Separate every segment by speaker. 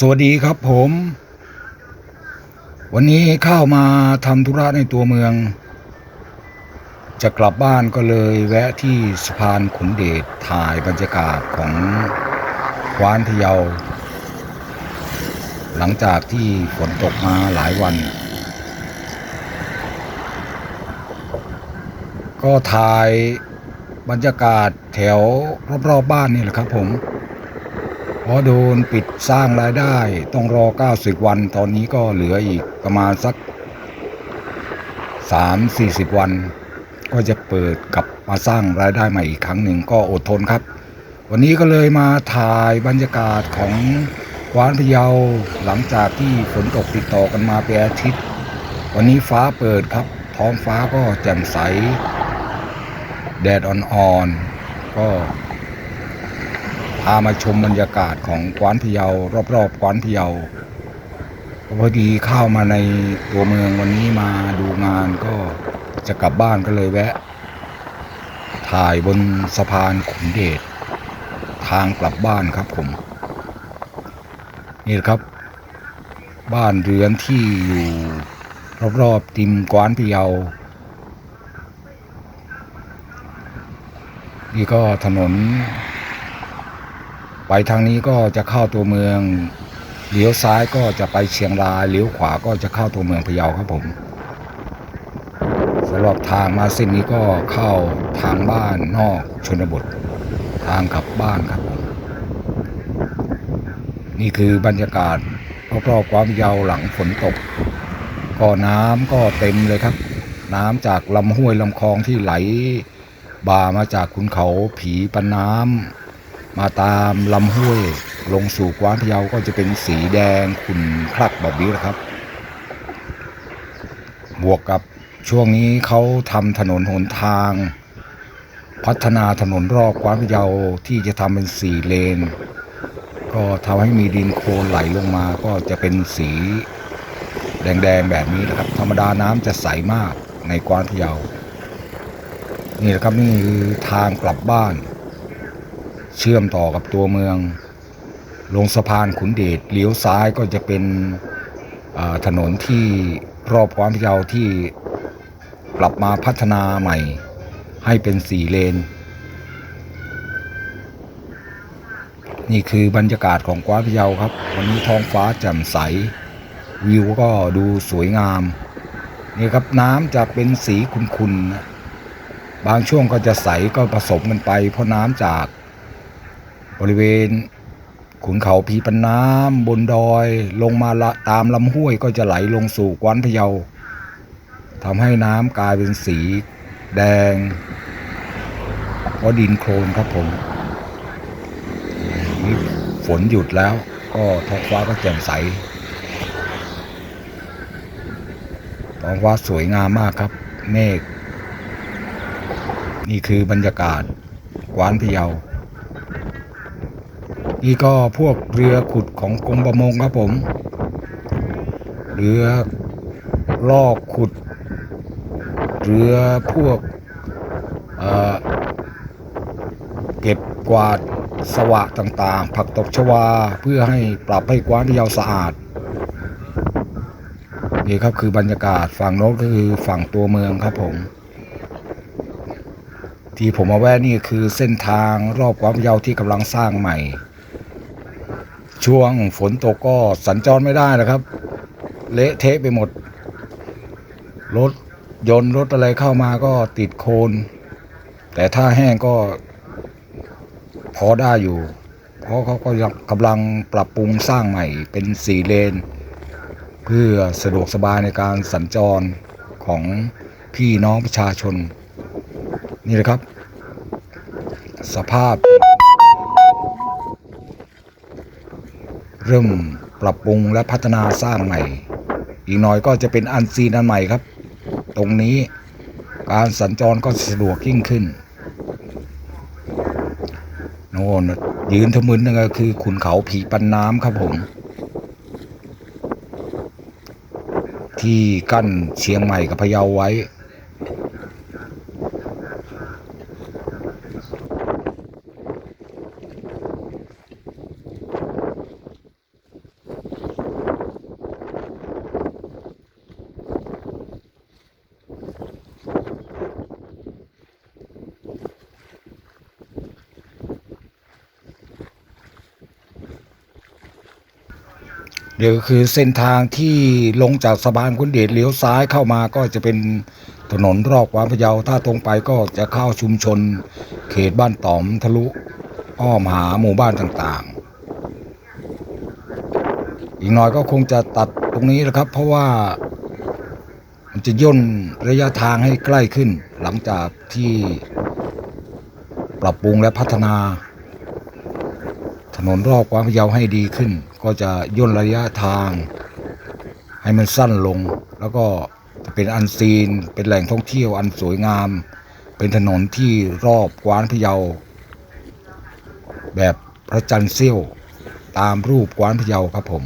Speaker 1: สวัสดีครับผม วันนี้เข้ามาทำธุระในตัวเมือง จะกลับบ้านก็เลยแวะที่สะพานขุนเดชถ่ายบรรยากาศของกวานพะเยา หลังจากที่ฝนตกมาหลายวัน ก็ถ่ายบรรยากาศแถวรอบๆบบ้านนี่แหละครับผม พราะโดนปิดสร้างรายได้ต้องรอ 90 วัน ตอนนี้ก็เหลืออีกประมาณสัก 3-40 วัน ก็จะเปิดกลับมาสร้างรายได้ใหม่อีกครั้งหนึ่งก็อดทนครับ วันนี้ก็เลยมาถ่ายบรรยากาศของกวานพะเยาหลังจากที่ฝนตกติดต่อกันมาเป็นอาทิตย์ วันนี้ฟ้าเปิดครับ ท้องฟ้าก็แจ่มใส แดดอ่อนๆก็ามาชมบรรยากาศของกวานพะเยารอบๆกวานพะเยาพอดีเข้ามาในตัวเมืองวันนี้มาดูงานก็จะกลับบ้านก็เลยแวะ ถ่ายบนสะพานขุนเดชทางกลับบ้านครับผม นี่ครับ บ้านเรือนที่อยู่รอบๆติมกวานพะเยานี่ก็ถนน ไปทางนี้ก็จะเข้าตัวเมืองเลี้ยวซ้ายก็จะไปเชียงรายเลี้ยวขวาก็จะเข้าตัวเมืองพะเยาครับผมสำหรับทางมาเส้นนี้ก็เข้าทางบ้านนอกชนบท ทางกลับบ้านครับผมนี่คือบรรยากาศรอบๆความยาวหลังฝนตก ก็น้ำก็เต็มเลยครับ น้ำจากลำห้วยลำคลองที่ไหล บ่ามาจากขุนเขาผีปันน้ำ มาตามลำห้วย ลงสู่กวานพะเยาก็จะเป็นสีแดงขุ่นคลักแบบนี้นะครับ บวกกับช่วงนี้เขาทำถนนหนทาง พัฒนาถนนรอบกวานพะเยาที่จะทำเป็นสี่เลน ก็ทำให้มีดินโคลนไหลลงมาก็จะเป็นสีแดงๆแบบนี้นะครับ ธรรมดาน้ำจะใสมากในกวานพะเยานี่แหละครับนี่คือทางกลับบ้าน เชื่อมต่อกับตัวเมือง ลงสะพานขุนเดชเลี้ยวซ้ายก็จะเป็นถนนที่รอบความพยาวที่กลับมาพัฒนาใหม่ ให้เป็นสี่เลน นี่คือบรรยากาศของกวาพะเยาครับ วันนี้ท้องฟ้าแจ่มใส วิวก็ดูสวยงาม นี่ครับน้ำจะเป็นสีขุ่นๆนะบางช่วงก็จะใสก็ผสมกันไป เพราะน้ำจาก บริเวณขุนเขาพีปันน้ำบนดอยลงมาละตามลำห้วยก็จะไหลลงสู่กวนพะเยาทำให้น้ำกลายเป็นสีแดงเพราะดินโคลนครับผมนี่ฝนหยุดแล้วก็ท้องฟ้าก็แจ่มใสท้องฟ้าสวยงามมากครับ เมฆนี่คือบรรยากาศกวานพะเยา นี่ก็พวกเรือขุดของกรมประมงครับผม เรือลอกขุด เรือพวกเเก็บกวาดสวะต่างๆ ผักตบชวาเพื่อให้ปรับให้กว้านที่ยาวสะอาด นี่ครับคือบรรยากาศฝั่งโน้นก็คือฝั่งตัวเมืองครับผม ที่ผมมาแวะนี่คือเส้นทางรอบความยาวที่กำลังสร้างใหม่ ช่วงฝนตกก็สัญจรไม่ได้นะครับ เละเทะไปหมด รถยนต์รถอะไรเข้ามาก็ติดโคลนแต่ถ้าแห้งก็ พอได้อยู่ เพราะเขาก็กำลังปรับปรุงสร้างใหม่เป็นสี่เลน เพื่อสะดวกสบายในการสัญจรของพี่น้องประชาชน นี่แหละครับ สภาพ เริ่มปรับปรุงและพัฒนาสร้างใหม่ อีกหน่อยก็จะเป็นอันซีนอันใหม่ครับ ตรงนี้การสัญจรก็สะดวกยิ่งขึ้นโน่นยืนทะมึนนั่นก็คือขุนเขาผีปันน้ำครับผม ที่กั้นเชียงใหม่กับพะเยาไว้ เดี๋ยวคือเส้นทางที่ลงจากสะพานคุณเดชเลี้ยวซ้ายเข้ามาก็จะเป็นถนนรอบวานพะเยาถ้าตรงไปก็จะเข้าชุมชน เขตบ้านต๋อมทะลุอ้อมหาหมู่บ้านต่างๆ อีกหน่อยก็คงจะตัดตรงนี้นะครับ เพราะว่ามันจะย่นระยะทางให้ใกล้ขึ้น หลังจากที่ปรับปรุงและพัฒนา ถนนรอบวานพะเยาให้ดีขึ้น ก็จะย่นระยะทาง ให้มันสั้นลง แล้วก็จะเป็นอันซีน เป็นแหล่งท่องเที่ยวอันสวยงาม เป็นถนนที่รอบกวานพะเยา แบบพระจันทร์เสี้ยวตามรูปกวานพะเยาครับผม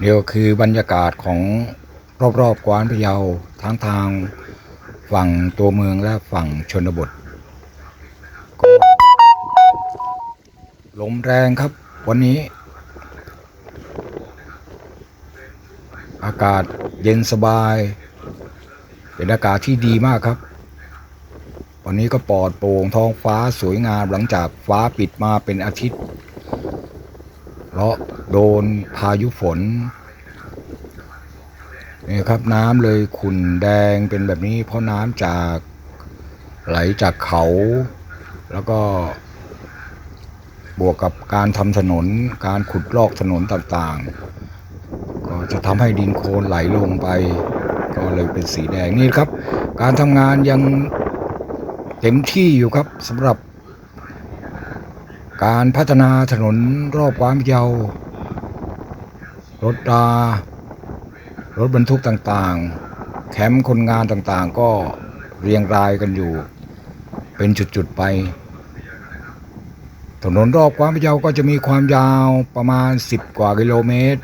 Speaker 1: เดียวคือบรรยากาศของรอบๆกวานพะเยาทั้งทางฝั่งตัวเมืองและฝั่งชนบทก็ลมแรงครับ วันนี้ อากาศเย็นสบาย เป็นอากาศที่ดีมากครับ วันนี้ก็ปลอดโปร่งท้องฟ้าสวยงามหลังจากฟ้าปิดมาเป็นอาทิตย์ เพราะโดนพายุฝนนี่ครับน้ำเลยขุ่นแดงเป็นแบบนี้ เพราะน้ำจากไหลจากเขา แล้วก็บวกกับการทำถนน การขุดลอกถนนต่างๆ ก็จะทำให้ดินโคลนไหลลงไป ก็เลยเป็นสีแดงนี่ครับ การทำงานยังเต็มที่อยู่ครับสำหรับ การพัฒนาถนนรอบกวานพะเยาวรถรารถบรรทุกต่างๆ แคมป์คนงานต่างๆ ก็เรียงรายกันอยู่ เป็นจุดๆไป ถนนรอบกวานพะเยาวก็จะมีความยาวประมาณ 10 กว่ากิโลเมตร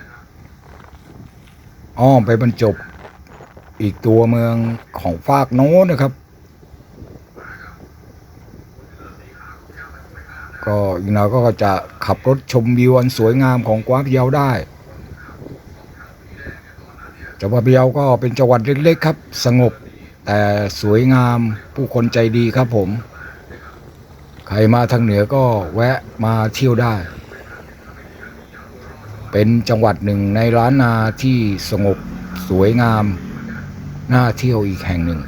Speaker 1: อ้อมไปบรรจบอีกตัวเมืองของฝากโน้นนะครับ ก็อีกหน่อยก็จะขับรถชมวิวอันสวยงามของกวานพะเยาได้จังหวัดพะเยาก็เป็นจังหวัดเล็กๆครับ สงบแต่สวยงามผู้คนใจดีครับผม ใครมาทางเหนือก็แวะมาเที่ยวได้ เป็นจังหวัดหนึ่งในล้านนาที่สงบสวยงามน่าเที่ยวอีกแห่งหนึ่ง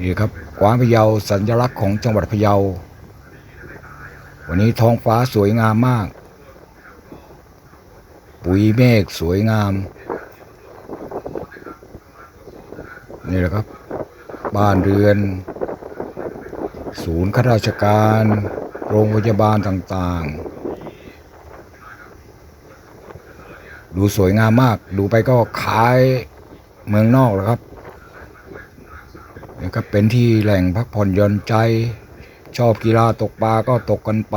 Speaker 1: นี่ครับ กวานพะเยาสัญลักษณ์ของจังหวัดพะเยา วันนี้ท้องฟ้าสวยงามมาก ปุ๋ยเมฆสวยงาม นี่แหละครับ บ้านเรือน ศูนย์ข้าราชการ โรงพยาบาลต่างๆ ดูสวยงามมาก ดูไปก็คล้ายเมืองนอกแล้วครับ ก็เป็นที่แหล่งพักผ่อนหย่อนใจ ชอบกีฬาตกปลาก็ตกกันไป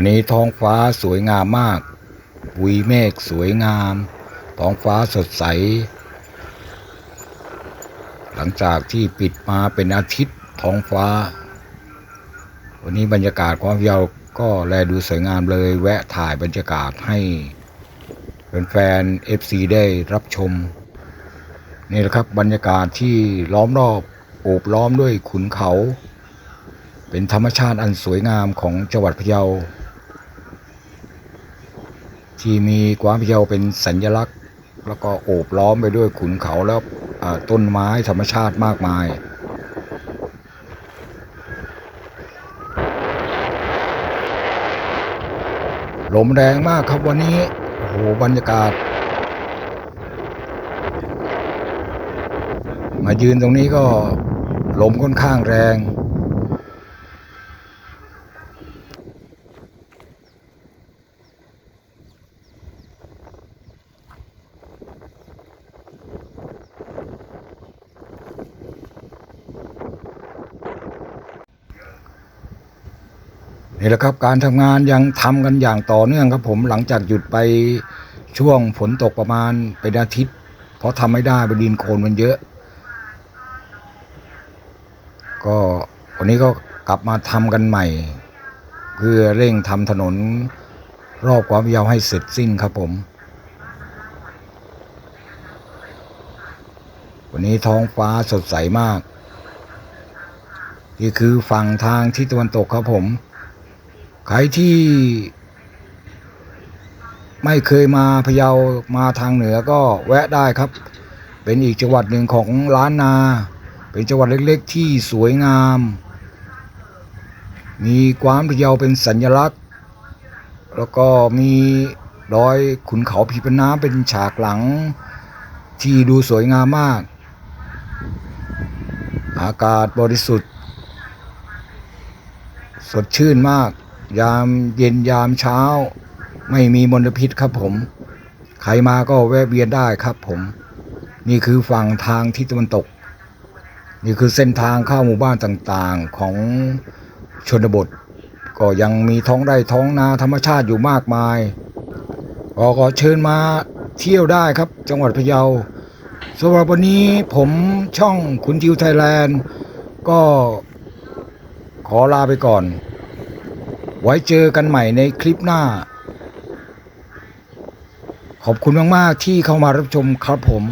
Speaker 1: วันนี้ท้องฟ้าสวยงามมากปุยเมฆสวยงาม ท้องฟ้าสดใส หลังจากที่ปิดมาเป็นอาทิตย์ท้องฟ้า วันนี้บรรยากาศความเยาวก็แลดูสวยงามเลย แวะถ่ายบรรยากาศให้แฟนๆ FC ได้รับชม นี่แหละครับบรรยากาศที่ล้อมรอบโอบล้อมด้วยขุนเขา เป็นธรรมชาติอันสวยงามของจังหวัดพะเยา ที่มีกวางพะเยาเป็นสัญลักษณ์ แล้วก็โอบล้อมไปด้วยขุนเขาแล้วต้นไม้ธรรมชาติมากมายลมแรงมากครับวันนี้โอ้โหบรรยากาศ มายืนตรงนี้ก็ลมค่อนข้างแรง นี่แหละครับการทำงานยังทำกันอย่างต่อเนื่องครับผมหลังจากหยุดไปช่วงฝนตกประมาณเป็นอาทิตย์ เพราะทำไม่ได้บดินโคลนมันเยอะ ก็วันนี้ก็กลับมาทำกันใหม่ เพื่อเร่งทำถนนรอบความยาวให้เสร็จสิ้นครับผม วันนี้ท้องฟ้าสดใสมาก นี่คือฝั่งทางทิศตะวันตกครับผม ใครที่ไม่เคยมาพะเยามาทางเหนือก็แวะได้ครับ เป็นอีกจังหวัดหนึ่งของล้านนา เป็นจังหวัดเล็กๆ ที่สวยงาม มีกวานพะเยาเป็นสัญลักษณ์ แล้วก็มีดอยขุนเขาผีพน้ำเป็นฉากหลัง ที่ดูสวยงามมาก อากาศบริสุทธิ์ สดชื่นมาก ยามเย็นยามเช้า ไม่มีมลพิษครับผม ใครมาก็แวะเวียนได้ครับผม นี่คือฝั่งทางทิศตะวันตก นี่คือเส้นทางเข้าหมู่บ้านต่างๆของชนบท ก็ยังมีท้องไร่ท้องนาธรรมชาติอยู่มากมายก็ขอเชิญมาเที่ยวได้ครับ จังหวัดพะเยาสำหรับวันนี้ผมช่องคุณทิวไทยแลนด์ ก็ขอลาไปก่อน ไว้เจอกันใหม่ในคลิปหน้า ขอบคุณมาก ๆ ที่เข้ามารับชมครับผม